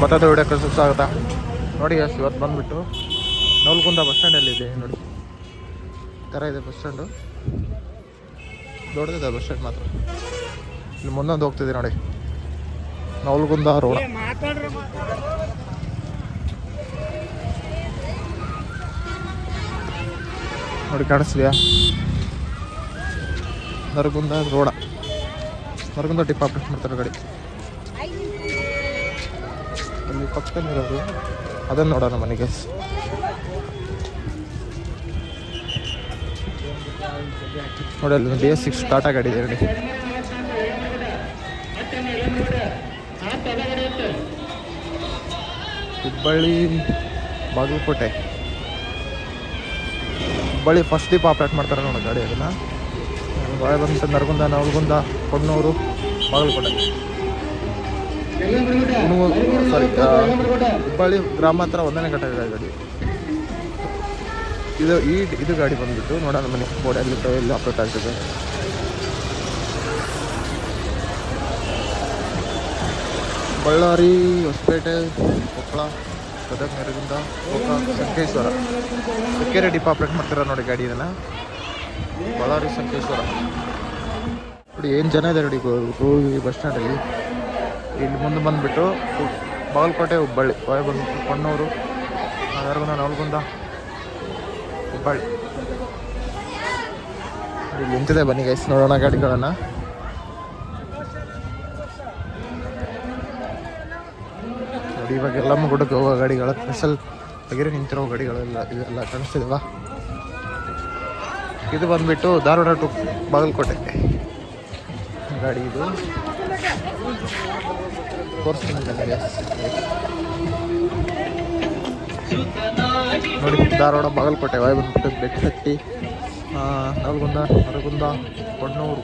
ಮತ್ತದು ವಿಡಿಯೋಕ್ಕೆ ಸ್ವಾಗತ ನೋಡಿ ಎಸ್ ಇವತ್ತು ಬಂದುಬಿಟ್ಟು ನವಲ್ಗುಂದ ಬಸ್ ಸ್ಟ್ಯಾಂಡಲ್ಲಿ ಇದೆ ನೋಡಿ. ಈ ಥರ ಇದೆ ಬಸ್ ಸ್ಟ್ಯಾಂಡು. ದೊಡ್ಡದಿದೆ ಬಸ್ ಸ್ಟ್ಯಾಂಡ್ ಮಾತ್ರ. ಇಲ್ಲಿ ಮುಂದೊಂದು ಹೋಗ್ತಿದೆ ನೋಡಿ. ನವಲ್ಗುಂದ ರೋಡ್. ನೋಡಿ ಕಾಣಿಸ್ಲಿಯಾ ನರಗುಂದ ರೋಡ. ನರಗುಂದ ಡಿಪಾರ್ಟ್ಮೆಂಟ್ ಮಾಡ್ತಾರೆ ಗಾಡಿ. ಅಲ್ಲಿ ಪಕ್ಕದಲ್ಲಿರೋದು ಅದನ್ನು ನೋಡೋಣ ಮನೆಗೆ. ನೋಡಿ, ಅಲ್ಲಿ ಬಿ ಎಸ್ ಸಿಕ್ಸ್ ಟಾಟಾ ಗಾಡಿ ಇದೆ ಹುಬ್ಬಳ್ಳಿ, ಬಾಗಲಕೋಟೆ. ಹುಬ್ಬಳ್ಳಿ ಫಸ್ಟ್ ದೀಪ ಆಪ್ರೇಟ್ ಮಾಡ್ತಾರೆ ನೋಡಿ ಗಾಡಿ ಅದನ್ನು. ಬಾಳೆ ಬಂದು ನರಗುಂದ, ನವಲಗುಂದ, ಕೊಣ್ಣೂರು, ಬಾಗಲಕೋಟೆ. ಸಾರಿ ಹುಬ್ಬಳ್ಳಿ ಗ್ರಾಮ ಹತ್ರ ಒಂದನೇ ಘಟಕ ಗಾಡಿ. ಇದು ಈ ಇದು ಗಾಡಿ ಬಂದ್ಬಿಟ್ಟು ನೋಡೋಣ ಮನೆ. ಬೋರ್ಡ್ ಅಲ್ಲಿ ಎಲ್ಲಿ ಅಪ್ಡೇಟ್ ಆಗ್ತದೆ. ಬಳ್ಳಾರಿ ಹೊಸಪೇಟೆ, ಕೊಪ್ಪಳ, ಗದಗ ಮೇರದಿಂದ ಕೊಪ್ಪಳ, ಸಂಕೇಶ್ವರ. ಸಕ್ಕರೆ ಡಿಪ್ ಆಪ್ರೇಟ್ ಮಾಡ್ತೀರ ನೋಡಿ ಗಾಡಿ ಇದನ್ನ. ಬಳ್ಳಾರಿ ಸಂಕೇಶ್ವರ. ನೋಡಿ ಏನು ಜನ ಇದೆ ನೋಡಿ ಬಸ್ ಸ್ಟ್ಯಾಂಡಲ್ಲಿ ಇಲ್ಲಿ ಮುಂದೆ ಬಂದುಬಿಟ್ಟು ಬಾಗಲಕೋಟೆ ಹುಬ್ಬಳ್ಳಿ ಬಂದ್ಬಿಟ್ಟು ಕೊಣ್ಣೂರು ನರಗುಂದ ನವಲಗುಂದ, ಹುಬ್ಬಳ್ಳಿ. ಇಲ್ಲಿ ನಿಂತಿದೆ ಬನ್ನಿ ಗೈಸ್ ನೋಡೋಣ ಗಾಡಿಗಳನ್ನು. ನೋಡಿ, ಇವಾಗ ಎಲ್ಲ ಗುಡ್ಡಕ್ಕೆ ಹೋಗೋ ಗಾಡಿಗಳು. ಸ್ಪೆಷಲ್ ಬಗೆರೆ ನಿಂತಿರೋ ಗಾಡಿಗಳೆಲ್ಲ ಇದೆಲ್ಲ ಕಾಣಿಸ್ತಿದೆವಾ? ಇದು ಬಂದ್ಬಿಟ್ಟು ಧಾರವಾಡ ಟು ಬಾಗಲಕೋಟೆ. ಗಾಡಿ ಇದು. ತೋರಿಸ್ತೀನಿ ನೋಡಿ, ಧಾರವಾಡ ಬಾಗಲಕೋಟೆ ವಾಯ್ ಬಂದ್ಬಿಟ್ಟು ಬೆಟ್ಟಹಟ್ಟಿ ನಲ್ಗುಂದ, ನರಗುಂದ, ಕೊಣ್ಣೂರು.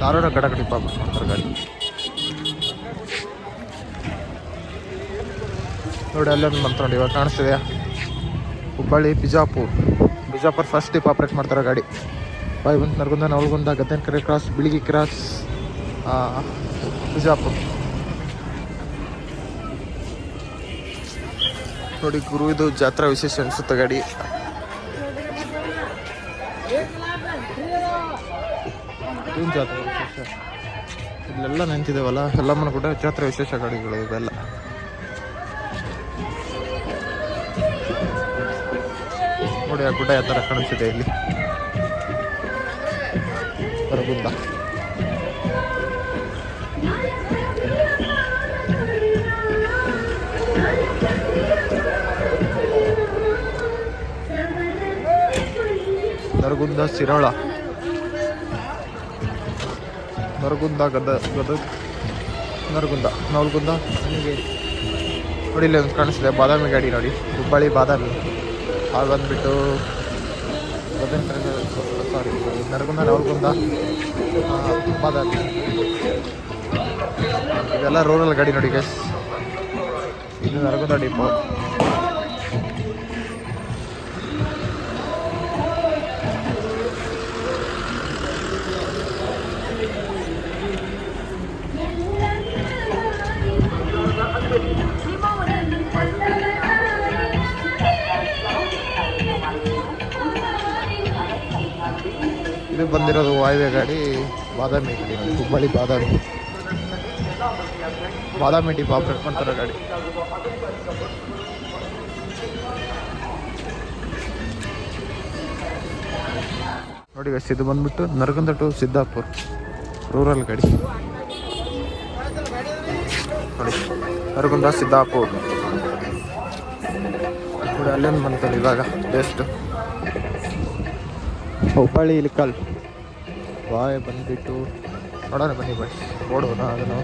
ಧಾರವಾಡ ಗಡಗಡಿ ಪಾಪ ಮಾಡ್ತಾರೆ ಗಾಡಿ. ನೋಡಿ ಅಲ್ಲೊಂದು ಬಂತು ಇವಾಗ ಕಾಣಿಸ್ತಿದೆಯಾ Hubballi, Bijapur. Bijapur first trip operate ಮಾಡ್ತಾರೆ ಗಾಡಿ. By Nargund, Navalgund Gaddanakeri cross Biligi cross Bijapur. ನೋಡಿ ಗುರು ಇದು ಜಾತ್ರಾ ವಿಶೇಷ ಅನಿಸುತ್ತೆ ಗಾಡಿ. ಜಾತ್ರಾ ವಿಶೇಷ? ಇಲ್ಲೆಲ್ಲ ನಿಂತಿದ್ದೇವಲ್ಲ ಎಲ್ಲ ಕೂಡ ಜಾತ್ರಾ ವಿಶೇಷ ಗಾಡಿಗಳು ಇವೆಲ್ಲ. ನೋಡಿ ಆ ಗುಡ್ಡ ಯಾವ ಥರ ಕಾಣಿಸ್ತಿದೆ ಇಲ್ಲಿ. ಹೊರಗುಂದ ನರಗುಂದ ಸಿರಾಳ ನರಗುಂದ ಗದ ಗದಗ ನರಗುಂದ, ನವಲ್ಗುಂದ. ನೋಡಿ ಇಲ್ಲಿ ಒಂದು ಕಾಣಿಸ್ತಿದೆ. ಬಾದಾಮಿ ಗಾಡಿ ನೋಡಿ. ಹುಬ್ಬಳ್ಳಿ ಬಾದಾಮಿ. ಅದು ಬಂದ್ಬಿಟ್ಟು ಸಾರಿ ನರಗುಂದ, ನವಲ್ಗುಂದ ಬಾದಾಮಿ. ಇದೆಲ್ಲ ರೂರಲ್ ಗಾಡಿ ನೋಡಿ ಗೈಸ್ ಇದು ನರಗುಂದ ಡಿಪೋ ಇದು ಬಂದಿರೋದು ವಾಯುವೆ ಗಾಡಿ, ಬಾದಾಮಿ ಗಾಡಿ ಹುಬ್ಬಳ್ಳಿ ಬಾದಾಮಿ. ಬಾದಾಮಿ ಡಿಪ್ ಆಪ್ರೇಟ್ ಮಾಡ್ತಾರೆ ಗಾಡಿ. ನೋಡಿ ಗೈಸ್ ಇದು ಬಂದ್ಬಿಟ್ಟು ನರಗುಂದ ಟು ಸಿದ್ದಾಪುರ್ ರೂರಲ್ ಗಾಡಿ. ನೋಡಿ, ನರಗುಂದ ಸಿದ್ದಾಪುರ್. ಅಲ್ಲೇನು ಬಂತಲ್ಲ ಇವಾಗ ಬೆಸ್ಟ್ ಹುಬ್ಬಳ್ಳಿ ಇಲಿಕಲ್ ಬಾಯ್ ಬಂದ್ಬಿಟ್ಟು ನೋಡೋಣ ಬನ್ನಿ ಬಸ್ ನೋಡೋಣ ಅದನ್ನು.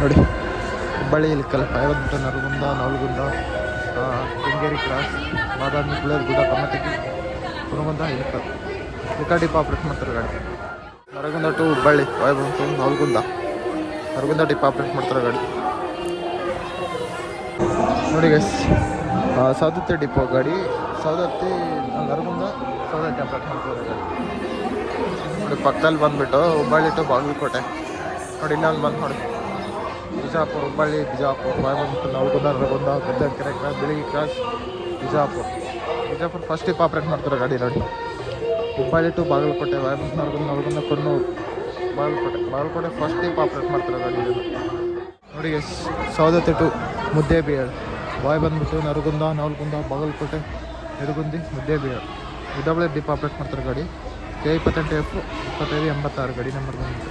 ನೋಡಿ, ಹುಬ್ಬಳ್ಳಿ ಇಲಿಕಲ್ ಐವತ್ತು ನರಗುಂದ ನವಲಗುಂದ ಆ, ಕೆಂಗೇರಿ ಕ್ರಾಸ್ ಬಾದಾಮಿ ಕುಳೇರ್ ಗುಡ್ಡ ಕಮ್ಮತಗಿ ಕುರುಗುಂದ ಇಲಿಕಲ್ ಡಿಪ್ ಆಪ್ರೇಟ್ ಮಾಡ್ತಾರೆ ಗಾಡಿ. ನರಗುಂದ ಟು ಹುಬ್ಬಳ್ಳಿ ವಾಯ್ ಬಂತು ನಲ್ಗುಂದ ನರಗುಂದ ಡಿಪ್ ಆಪ್ರೇಟ್ ಮಾಡ್ತಾರೆ ಗಾಡಿ. ನೋಡಿ ಗೈಸ್ ಸೌದತ್ತೆ ಡಿಪೋ ಗಾಡಿ ಸೌದತ್ತಿ ನರಗುಂದ ಸೌದತ್ತಿ ಆಪ್ರೇಟ್ ಮಾಡ್ತಾರೆ ಗಾಡಿ. ನೋಡಿ ಪಕ್ಕದಲ್ಲಿ ಬಂದ್ಬಿಟ್ಟು ಹುಬ್ಬಳ್ಳಿ ಟು ಬಾಗಲಕೋಟೆ. ನೋಡಿ ಇಲ್ಲೊಂದು ಬಂದು ನೋಡಿ. ಬಿಜಾಪುರ, ಹುಬ್ಬಳ್ಳಿ, ಬಿಜಾಪುರ ಬಂದ್ಬಿಟ್ಟು Navalgund Nargund Gaddanakeri cross Biligi cross Bijapur. Bijapur first trip operate ಮಾಡ್ತಾರೆ ಗಾಡಿ ನೋಡಿ. ಹುಬ್ಬಳ್ಳಿ ಟು ಬಾಗಲಕೋಟೆ ವಾಯ್ ಬಂದು Nargund Nargund Konnur Bagalkote Bagalkote first trip operate ಮಾಡ್ತಾರೆ ಗಾಡಿ ನೋಡಿ ಸೌದತ್ತಿ ಟು ಮುದ್ದೆ ಬಿಯಾಳ್ ಬಾಯ್ ಬಂದ್ಬಿಟ್ಟು ನರಗುಂದ, ನವಲ್ಗುಂದ, ಬಾಗಲಕೋಟೆ, ನೆರಗುಂದಿ ಬಿಯಾಳ್ ಇಡಬ್ಲ್ಯೂ ಡಿಪ್ ಆಪ್ರೇಟ್ ಮಾಡ್ತಾರೆ ಗಾಡಿ. ಕೆ ಇಪ್ಪತ್ತೆಂಟು ಎಫ್ ಇಪ್ಪತ್ತೈದು ಎಂಬತ್ತಾರು ಗಾಡಿ ನಂಬರ್ ಬಂದ್ಬಿಟ್ಟು.